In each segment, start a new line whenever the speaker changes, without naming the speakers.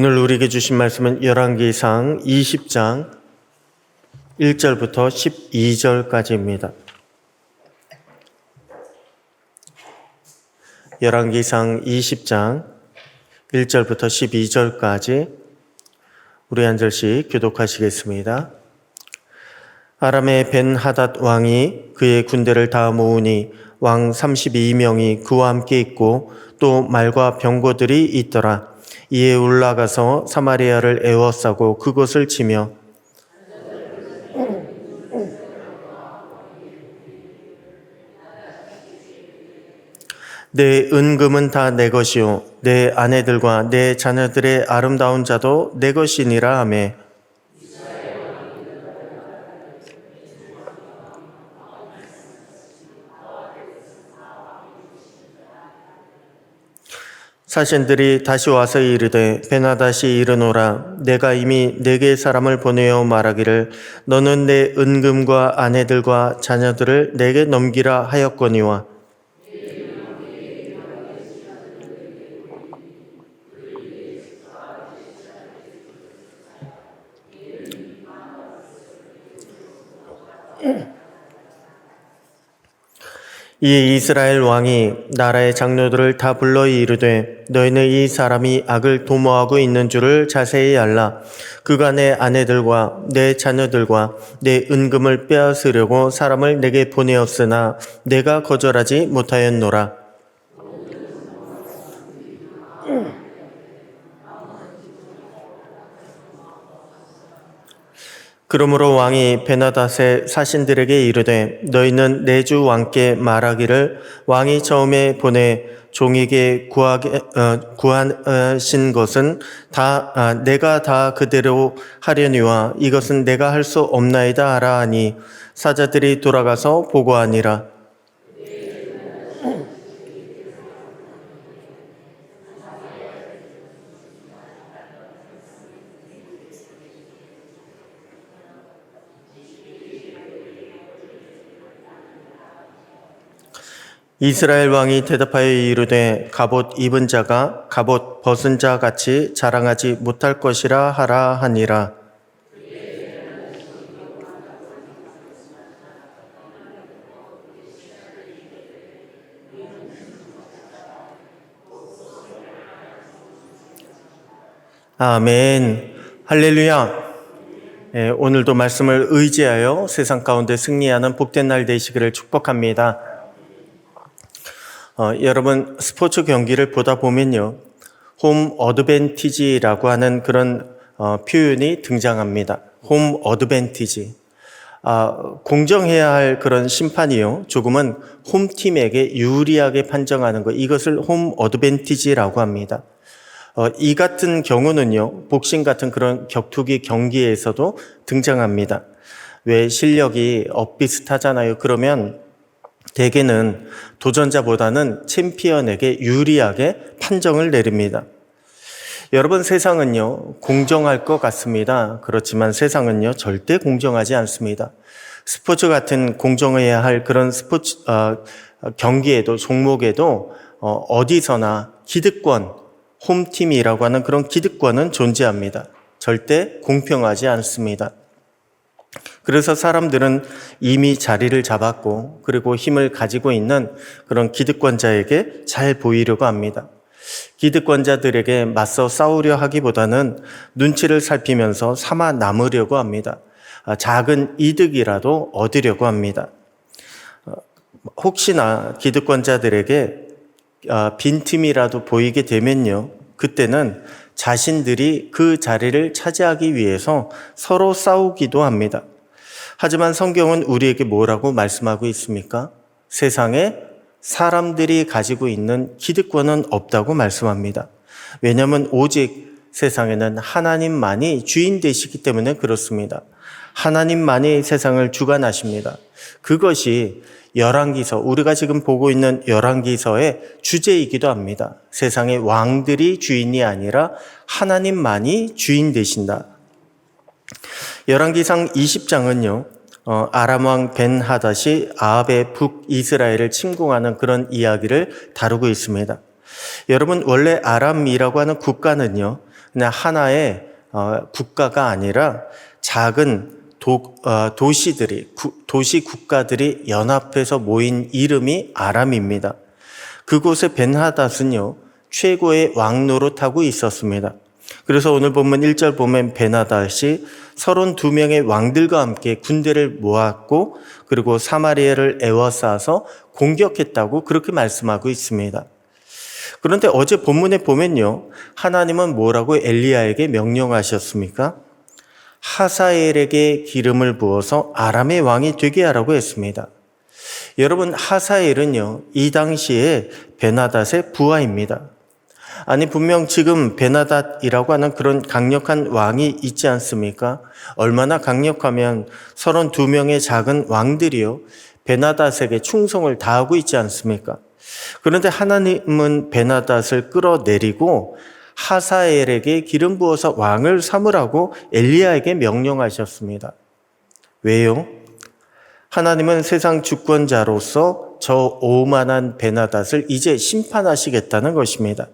오늘 우리에게 주신 말씀은 열왕기상 20장 1절부터 12절까지입니다. 열왕기상 20장 1절부터 12절까지 우리 한 절씩 교독하시겠습니다. 아람의 벤 하닷 왕이 그의 군대를 다 모으니 왕 32명이 그와 함께 있고 또 말과 병거들이 있더라. 이에 올라가서 사마리아를 에워싸고 그곳을 치며 내 은금은 다 내 것이요. 내 아내들과 내 자녀들의 아름다운 자도 내 것이니라 하매 사신들이 다시 와서 이르되 베나다시 이르노라. 내가 이미 네개 사람을 보내어 말하기를 너는 내 은금과 아내들과 자녀들을 내게 넘기라 하였거니와 이 이스라엘 왕이 나라의 장로들을 다 불러 이르되 너희는 이 사람이 악을 도모하고 있는 줄을 자세히 알라. 그가 내 아내들과 내 자녀들과 내 은금을 빼앗으려고 사람을 내게 보내었으나 내가 거절하지 못하였노라 그러므로 왕이 베나닷의 사신들에게 이르되 너희는 내 주 왕께 말하기를 왕이 처음에 보내 종에게 구하게 어, 구하신 것은 다 아, 내가 다 그대로 하려니와 이것은 내가 할 수 없나이다 하라 하니 사자들이 돌아가서 보고하니라 이스라엘 왕이 대답하여 이르되 갑옷 입은 자가 갑옷 벗은 자 같이 자랑하지 못할 것이라 하라 하니라. 아멘. 할렐루야. 예, 오늘도 말씀을 의지하여 세상 가운데 승리하는 복된 날 되시기를 축복합니다. 어, 여러분 스포츠 경기를 보다 보면요, 홈 어드밴티지라고 하는 그런 어, 표현이 등장합니다. 홈 어드밴티지. 아, 공정해야 할 그런 심판이요. 조금은 홈팀에게 유리하게 판정하는 것. 이것을 홈 어드밴티지라고 합니다. 어, 이 같은 경우는요, 복싱 같은 그런 격투기 경기에서도 등장합니다. 왜 실력이 엇비슷하잖아요. 그러면 대개는 도전자보다는 챔피언에게 유리하게 판정을 내립니다. 여러분 세상은요, 공정할 것 같습니다. 그렇지만 세상은요, 절대 공정하지 않습니다. 스포츠 같은 공정해야 할 그런 스포츠, 어, 경기에도, 종목에도, 어, 어디서나 기득권, 홈팀이라고 하는 그런 기득권은 존재합니다. 절대 공평하지 않습니다. 그래서 사람들은 이미 자리를 잡았고 그리고 힘을 가지고 있는 그런 기득권자에게 잘 보이려고 합니다. 기득권자들에게 맞서 싸우려 하기보다는 눈치를 살피면서 삼아 남으려고 합니다. 아, 작은 이득이라도 얻으려고 합니다. 어, 혹시나 기득권자들에게 아, 빈틈이라도 보이게 되면요. 그때는 자신들이 그 자리를 차지하기 위해서 서로 싸우기도 합니다. 하지만 성경은 우리에게 뭐라고 말씀하고 있습니까? 세상에 사람들이 가지고 있는 기득권은 없다고 말씀합니다. 왜냐하면 오직 세상에는 하나님만이 주인 되시기 때문에 그렇습니다. 하나님만이 세상을 주관하십니다. 그것이 열왕기서 우리가 지금 보고 있는 열왕기서의 주제이기도 합니다. 세상의 왕들이 주인이 아니라 하나님만이 주인 되신다. 열왕기상 20장은요. 어, 아람 왕 벤 하닷이 아합의 북이스라엘을 침공하는 그런 이야기를 다루고 있습니다. 여러분 원래 아람이라고 하는 국가는요. 그냥 하나의 어, 국가가 아니라 작은 도, 어, 도시들이 구, 도시 국가들이 연합해서 모인 이름이 아람입니다. 그곳에 벤하닷은요 최고의 왕 노릇 하고 있었습니다. 그래서 오늘 본문 1절 보면 베나닷이 32명의 왕들과 함께 군대를 모았고 그리고 사마리아를 에워싸서 공격했다고 그렇게 말씀하고 있습니다. 그런데 어제 본문에 보면요. 하나님은 뭐라고 엘리야에게 명령하셨습니까? 하사엘에게 기름을 부어서 아람의 왕이 되게 하라고 했습니다. 여러분 하사엘은요. 이 당시에 베나닷의 부하입니다. 아니 분명 지금 베나닷이라고 하는 그런 강력한 왕이 있지 않습니까? 얼마나 강력하면 32명의 작은 왕들이요. 베나닷에게 충성을 다하고 있지 않습니까? 그런데 하나님은 베나닷을 끌어내리고 하사엘에게 기름 부어서 왕을 삼으라고 엘리야에게 명령하셨습니다. 왜요? 하나님은 세상 주권자로서 저 오만한 베나닷을 이제 심판하시겠다는 것입니다.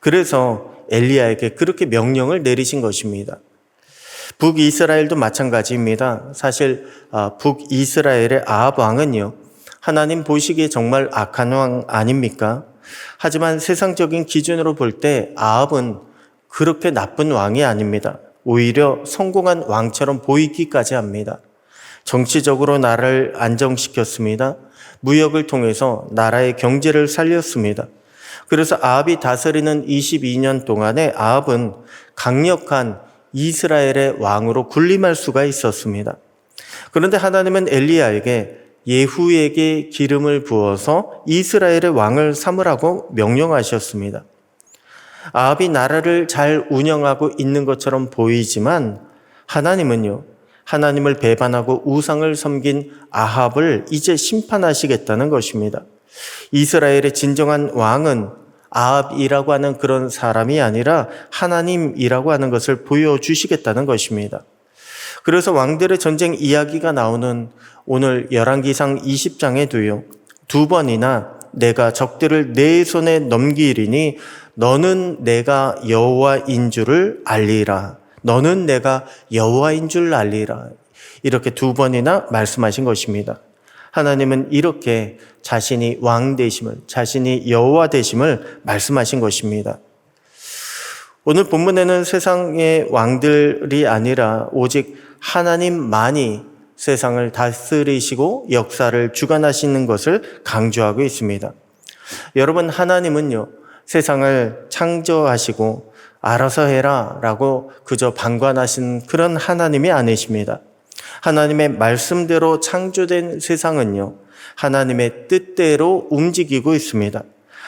그래서 엘리야에게 그렇게 명령을 내리신 것입니다. 북이스라엘도 마찬가지입니다. 사실 아, 북이스라엘의 아합 왕은요. 하나님 보시기에 정말 악한 왕 아닙니까? 하지만 세상적인 기준으로 볼 때 아합은 그렇게 나쁜 왕이 아닙니다. 오히려 성공한 왕처럼 보이기까지 합니다. 정치적으로 나라를 안정시켰습니다. 무역을 통해서 나라의 경제를 살렸습니다. 그래서 아합이 다스리는 22년 동안에 아합은 강력한 이스라엘의 왕으로 군림할 수가 있었습니다. 그런데 하나님은 엘리야에게 예후에게 기름을 부어서 이스라엘의 왕을 삼으라고 명령하셨습니다. 아합이 나라를 잘 운영하고 있는 것처럼 보이지만 하나님은요, 하나님을 배반하고 우상을 섬긴 아합을 이제 심판하시겠다는 것입니다. 이스라엘의 진정한 왕은 아합이라고 하는 그런 사람이 아니라 하나님이라고 하는 것을 보여주시겠다는 것입니다. 그래서 왕들의 전쟁 이야기가 나오는 오늘 열왕기상 20장에도요. 두 번이나 내가 적들을 내 손에 넘기리니 너는 내가 여호와인 줄을 알리라. 너는 내가 여호와인 줄 알리라. 이렇게 두 번이나 말씀하신 것입니다. 하나님은 이렇게 자신이 왕 되심을, 자신이 여호와 되심을 말씀하신 것입니다. 오늘 본문에는 세상의 왕들이 아니라 오직 하나님만이 세상을 다스리시고 역사를 주관하시는 것을 강조하고 있습니다. 여러분, 하나님은요, 세상을 창조하시고 알아서 해라 라고 그저 방관하신 그런 하나님이 아니십니다. 하나님의 말씀대로 창조된 세상은요, 하나님의 뜻대로 움직이고 있습니다.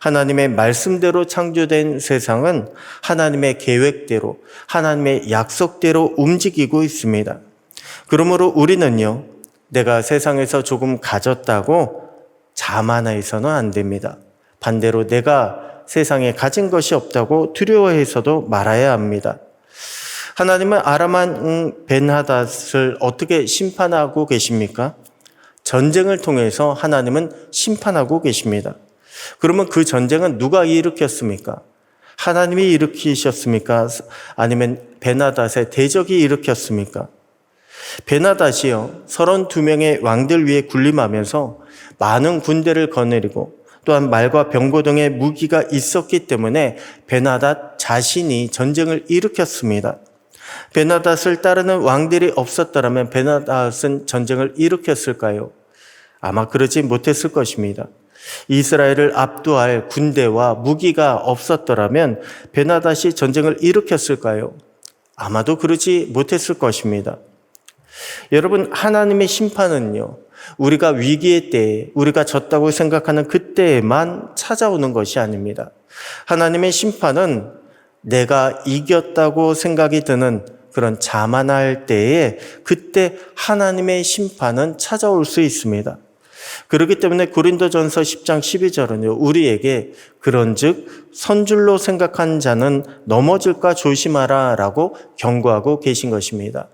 하나님의 말씀대로 창조된 세상은 하나님의 계획대로, 하나님의 약속대로 움직이고 있습니다. 그러므로 우리는요, 내가 세상에서 조금 가졌다고 자만해서는 안 됩니다. 반대로 내가 세상에 가진 것이 없다고 두려워해서도 말아야 합니다. 하나님은 아람한 벤하닷을 어떻게 심판하고 계십니까? 전쟁을 통해서 하나님은 심판하고 계십니다. 그러면 그 전쟁은 누가 일으켰습니까? 하나님이 일으키셨습니까? 아니면 베나닷의 대적이 일으켰습니까? 베나닷이요, 32명의 왕들 위에 군림하면서 많은 군대를 거느리고 또한 말과 병고 등의 무기가 있었기 때문에 베나닷 자신이 전쟁을 일으켰습니다. 베나닷을 따르는 왕들이 없었더라면 베나닷은 전쟁을 일으켰을까요? 아마 그러지 못했을 것입니다. 이스라엘을 압도할 군대와 무기가 없었더라면 베나닷이 전쟁을 일으켰을까요? 아마도 그러지 못했을 것입니다. 여러분, 하나님의 심판은요, 우리가 위기의 때에, 우리가 졌다고 생각하는 그때에만 찾아오는 것이 아닙니다. 하나님의 심판은 내가 이겼다고 생각이 드는 그런 자만할 때에 그때 하나님의 심판은 찾아올 수 있습니다. 그렇기 때문에 고린도전서 10장 12절은요. 우리에게 그런즉 선줄로 생각한 자는 넘어질까 조심하라라고 경고하고 계신 것입니다.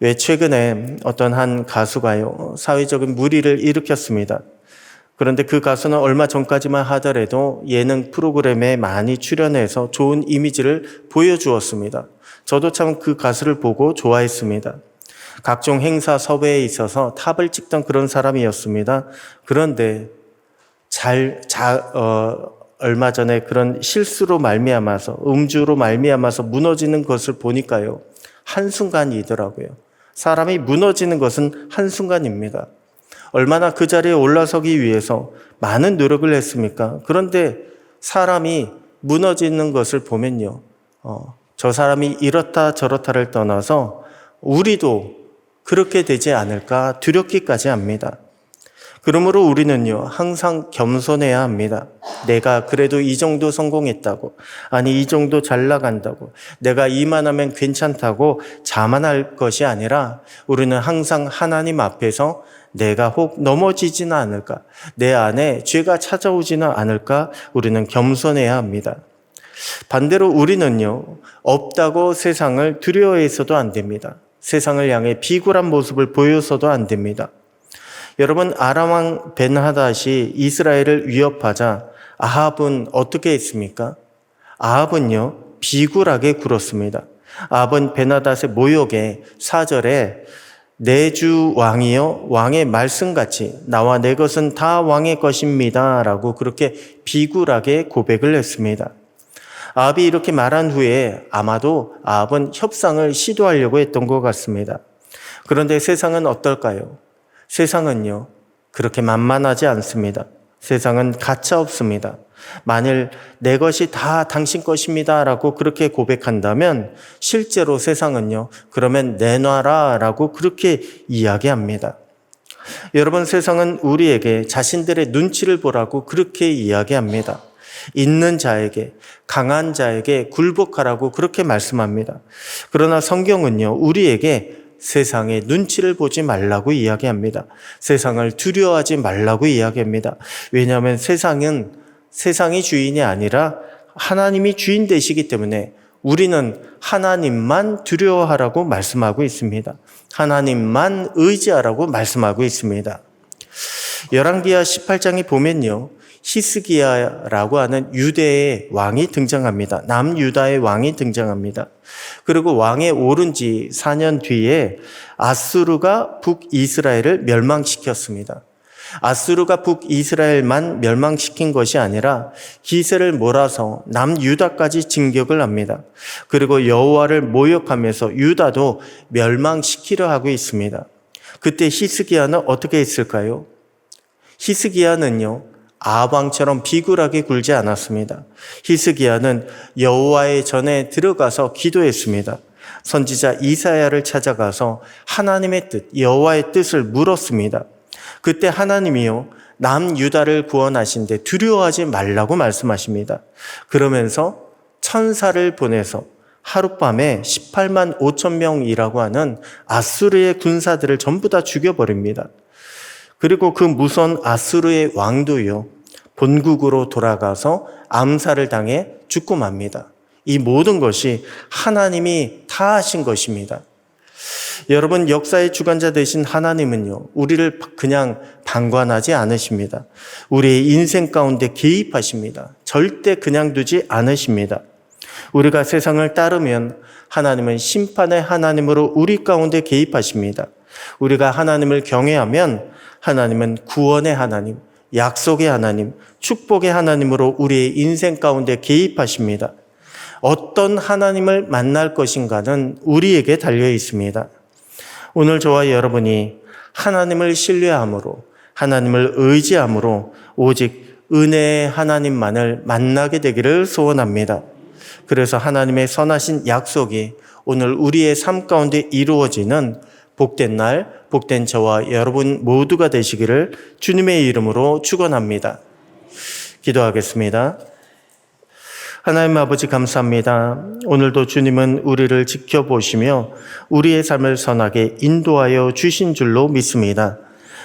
왜 최근에 어떤 한 가수가요 사회적인 무리를 일으켰습니다. 그런데 그 가수는 얼마 전까지만 하더라도 예능 프로그램에 많이 출연해서 좋은 이미지를 보여주었습니다. 저도 참 그 가수를 보고 좋아했습니다. 각종 행사 섭외에 있어서 탑을 찍던 그런 사람이었습니다. 그런데 잘, 자, 어, 얼마 전에 그런 실수로 말미암아서 음주로 말미암아서 무너지는 것을 보니까요. 한순간이더라고요. 사람이 무너지는 것은 한순간입니다. 얼마나 그 자리에 올라서기 위해서 많은 노력을 했습니까? 그런데 사람이 무너지는 것을 보면요. 어, 저 사람이 이렇다 저렇다를 떠나서 우리도 그렇게 되지 않을까 두렵기까지 합니다. 그러므로 우리는요, 항상 겸손해야 합니다. 내가 그래도 이 정도 성공했다고, 아니, 이 정도 잘 나간다고, 내가 이만하면 괜찮다고 자만할 것이 아니라 우리는 항상 하나님 앞에서 내가 혹 넘어지지는 않을까, 내 안에 죄가 찾아오지는 않을까, 우리는 겸손해야 합니다. 반대로 우리는요, 없다고 세상을 두려워해서도 안 됩니다. 세상을 향해 비굴한 모습을 보여서도 안 됩니다. 여러분 아람왕 벤하닷이 이스라엘을 위협하자 아합은 어떻게 했습니까? 아합은요 비굴하게 굴었습니다. 아합은 베나닷의 모욕에 사절에 내주 왕이여 왕의 말씀같이 나와 내 것은 다 왕의 것입니다 라고 그렇게 비굴하게 고백을 했습니다. 아합이 이렇게 말한 후에 아마도 아합은 협상을 시도하려고 했던 것 같습니다. 그런데 세상은 어떨까요? 세상은요, 그렇게 만만하지 않습니다. 세상은 가차 없습니다. 만일 내 것이 다 당신 것입니다. 라고 그렇게 고백한다면 실제로 세상은요, 그러면 내놔라. 라고 그렇게 이야기합니다. 여러분, 세상은 우리에게 자신들의 눈치를 보라고 그렇게 이야기합니다. 있는 자에게, 강한 자에게 굴복하라고 그렇게 말씀합니다. 그러나 성경은요, 우리에게 세상의 눈치를 보지 말라고 이야기합니다. 세상을 두려워하지 말라고 이야기합니다. 왜냐하면 세상은 세상이 주인이 아니라 하나님이 주인 되시기 때문에 우리는 하나님만 두려워하라고 말씀하고 있습니다. 하나님만 의지하라고 말씀하고 있습니다. 열왕기하 18장에 보면요. 히스기야라고 하는 유대의 왕이 등장합니다. 남유다의 왕이 등장합니다. 그리고 왕에 오른 지 4년 뒤에 아수르가 북이스라엘을 멸망시켰습니다. 아수르가 북이스라엘만 멸망시킨 것이 아니라 기세를 몰아서 남유다까지 진격을 합니다. 그리고 여호와를 모욕하면서 유다도 멸망시키려 하고 있습니다. 그때 히스기야는 어떻게 했을까요? 히스기야는요. 아방처럼 비굴하게 굴지 않았습니다. 히스기야는 여호와의 전에 들어가서 기도했습니다. 선지자 이사야를 찾아가서 하나님의 뜻, 여호와의 뜻을 물었습니다. 그때 하나님이요 남 유다를 구원하신데 두려워하지 말라고 말씀하십니다. 그러면서 천사를 보내서 하룻밤에 18만 5천 명이라고 하는 아수르의 군사들을 전부 다 죽여버립니다. 그리고 그 무선 아수르의 왕도요, 본국으로 돌아가서 암살을 당해 죽고 맙니다. 이 모든 것이 하나님이 다 하신 것입니다. 여러분, 역사의 주관자 되신 하나님은요, 우리를 그냥 방관하지 않으십니다. 우리의 인생 가운데 개입하십니다. 절대 그냥 두지 않으십니다. 우리가 세상을 따르면 하나님은 심판의 하나님으로 우리 가운데 개입하십니다. 우리가 하나님을 경외하면 하나님은 구원의 하나님, 약속의 하나님, 축복의 하나님으로 우리의 인생 가운데 개입하십니다. 어떤 하나님을 만날 것인가는 우리에게 달려 있습니다. 오늘 저와 여러분이 하나님을 신뢰함으로, 하나님을 의지함으로 오직 은혜의 하나님만을 만나게 되기를 소원합니다. 그래서 하나님의 선하신 약속이 오늘 우리의 삶 가운데 이루어지는 복된 날, 복된 저와 여러분 모두가 되시기를 주님의 이름으로 축원합니다. 기도하겠습니다. 하나님 아버지 감사합니다. 오늘도 주님은 우리를 지켜보시며 우리의 삶을 선하게 인도하여 주신 줄로 믿습니다.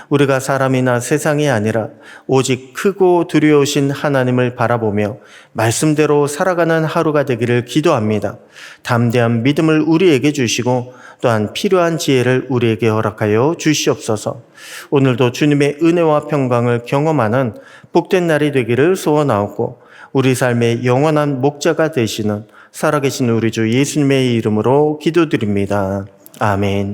우리가 사람이나 세상이 아니라 오직 크고 두려우신 하나님을 바라보며 말씀대로 살아가는 하루가 되기를 기도합니다. 담대한 믿음을 우리에게 주시고 또한 필요한 지혜를 우리에게 허락하여 주시옵소서. 오늘도 주님의 은혜와 평강을 경험하는 복된 날이 되기를 소원하옵고 우리 삶의 영원한 목자가 되시는 살아계신 우리 주 예수님의 이름으로 기도드립니다. 아멘.